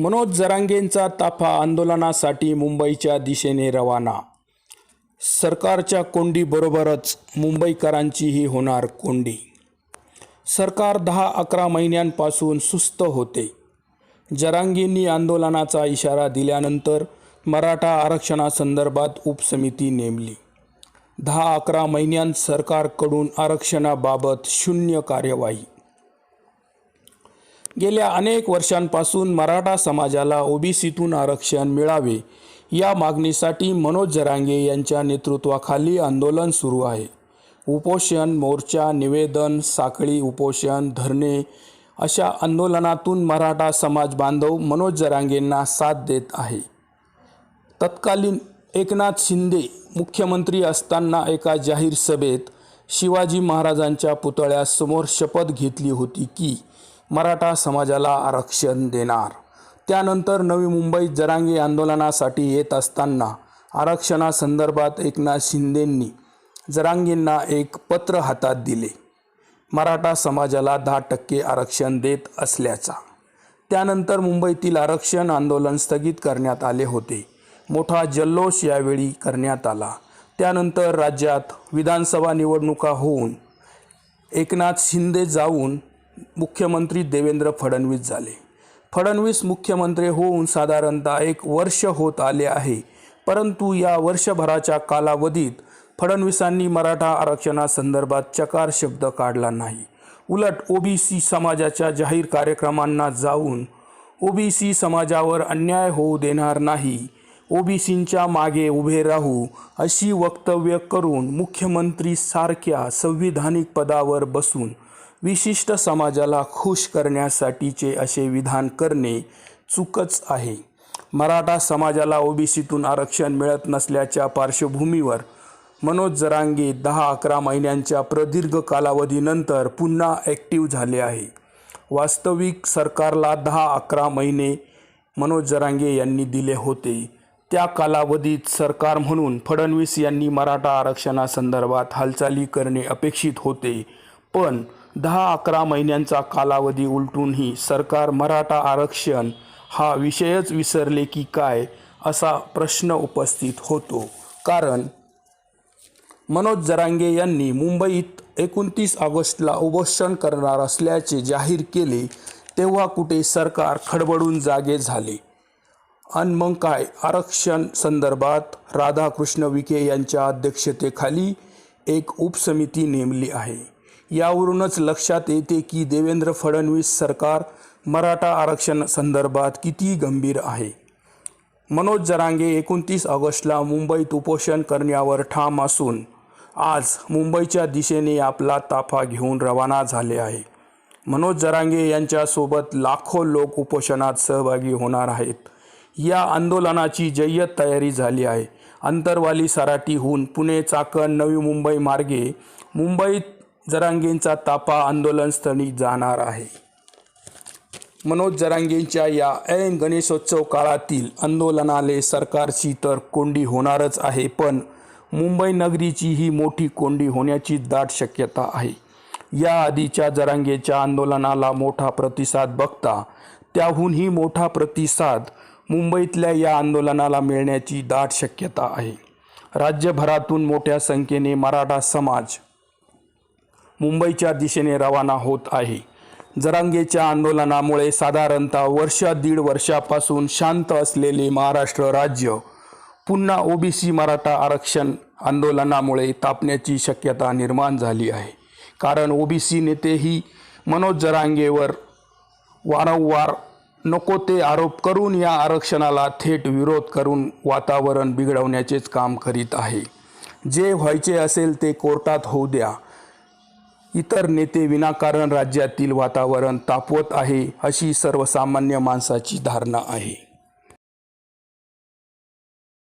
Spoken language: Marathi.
मनोज जरांगेंचा ताफा आंदोलनासाठी मुंबईच्या दिशेने रवाना. सरकारच्या कोंडीबरोबरच मुंबईकरांचीही होणार कोंडी. सरकार दहा अकरा महिन्यांपासून सुस्त होते. जरांगेंनी आंदोलनाचा इशारा दिल्यानंतर मराठा आरक्षणासंदर्भात उपसमिती नेमली. दहा अकरा महिन्यांत सरकारकडून आरक्षणाबाबत शून्य कार्यवाही. गेल्या अनेक वर्षांपासून मराठा समाजाला ओबीसीतून आरक्षण मिळावे या मागणीसाठी मनोज जरांगे यांच्या नेतृत्वाखाली आंदोलन सुरू आहे. उपोषण मोर्चा निवेदन साखळी उपोषण धरणे अशा आंदोलनातून मराठा समाज बांधव मनोज जरांगेंना साथ देत आहे. तत्कालीन एकनाथ शिंदे मुख्यमंत्री असताना एका जाहीर सभेत शिवाजी महाराजांच्या पुतळ्यासमोर शपथ घेतली होती की मराठा समाजाला आरक्षण देणार. त्यानंतर नवी मुंबईत जरांगी आंदोलनासाठी येत असताना आरक्षणासंदर्भात एकनाथ शिंदेंनी जरांगींना एक पत्र हातात दिले. मराठा समाजाला दहा टक्के आरक्षण देत असल्याचा. त्यानंतर मुंबईतील आरक्षण आंदोलन स्थगित करण्यात आले होते. मोठा जल्लोष यावेळी करण्यात आला. त्यानंतर राज्यात विधानसभा निवडणुका होऊन एकनाथ शिंदे जाऊन मुख्यमंत्री देवेंद्र फडणवीस झाले. फडणवीस मुख्यमंत्री होऊन साधारणतः एक वर्ष होत आले आहे. परंतु या वर्षभराच्या कालावधीत फडणवीसांनी मराठा आरक्षणासंदर्भात चकार शब्द काढला नाही. उलट ओबीसी समाजाच्या जाहीर कार्यक्रमांना जाऊन ओबीसी समाजावर अन्याय होऊ देणार नाही ओबीसींच्या मागे उभे राहू अशी वक्तव्य करून मुख्यमंत्री सारख्या संविधानिक पदावर बसून विशिष्ट समाजाला खुश करण्यासाठीचे असे विधान करणे चूकच आहे. मराठा समाजाला ओबीसीतून आरक्षण मिळत नसल्याच्या पार्श्वभूमीवर मनोज जरांगे दहा अकरा महिन्यांच्या प्रदीर्घ कालावधीनंतर पुन्हा ॲक्टिव्ह झाले आहे. वास्तविक सरकारला दहा अकरा महिने मनोज जरांगे यांनी दिले होते. त्या कालावधीत सरकार म्हणून फडणवीस यांनी मराठा आरक्षणासंदर्भात हालचाली करणे अपेक्षित होते. पण दहा अकरा महिन्यांचा कालावधी उलटूनही सरकार मराठा आरक्षण हा विषयच विसरले की काय असा प्रश्न उपस्थित होतो. कारण मनोज जरांगे यांनी मुंबईत एकोणतीस ऑगस्टला उपोषण करणार असल्याचे जाहीर केले तेव्हा कुठे सरकार खडबडून जागे झाले. आणि मग काय? आरक्षण संदर्भात राधाकृष्ण विखे यांच्या अध्यक्षतेखाली एक उपसमिती नेमली आहे. यावरूनच लक्षात येते की देवेंद्र फडणवीस सरकार मराठा आरक्षण संदर्भात किती गंभीर आहे. मनोज जरांगे एकोणतीस ऑगस्टला मुंबईत उपोषण करण्यावर ठाम असून आज मुंबईच्या दिशेने आपला ताफा घेऊन रवाना झाले आहे. मनोज जरांगे यांच्यासोबत लाखो लोक उपोषणात सहभागी होणार आहेत. या आंदोलनाची जय्यत तयारी झाली आहे. अंतरवाली सराटीहून पुणे चाकण नवी मुंबई मार्गे मुंबईत जरांगेंचा ताफा आंदोलनस्थळी जाणार आहे. मनोज जरांगेंच्या या ऐन गणेशोत्सव काळातील आंदोलनाले सरकारची तर कोंडी होणारच आहे पण मुंबई नगरीची ही मोठी कोंडी होण्याची दाट शक्यता आहे. या आधीच्या जरांगेच्या आंदोलनाला मोठा प्रतिसाद बघता त्याहूनही मोठा प्रतिसाद मुंबईतल्या या आंदोलनाला मिळण्याची दाट शक्यता आहे. राज्यभरातून मोठ्या संख्येने मराठा समाज मुंबईच्या दिशेने रवाना होत आहे. जरांगेच्या आंदोलनामुळे साधारणतः वर्षा दीड वर्षापासून शांत असलेले महाराष्ट्र राज्य पुन्हा ओबीसी मराठा आरक्षण आंदोलनामुळे तापण्याची शक्यता निर्माण झाली आहे. कारण ओबीसी नेतेही मनोज जरांगेवर वारंवार नको ते आरोप करून या आरक्षणाला थेट विरोध करून वातावरण बिघडवण्याचेच काम करीत आहे. जे व्हायचे असेल ते कोर्टात होऊ द्या. इतर नेते विनाकारण राज्यातील वातावरण तापवत आहे अशी सर्वसामान्य माणसाची धारणा आहे.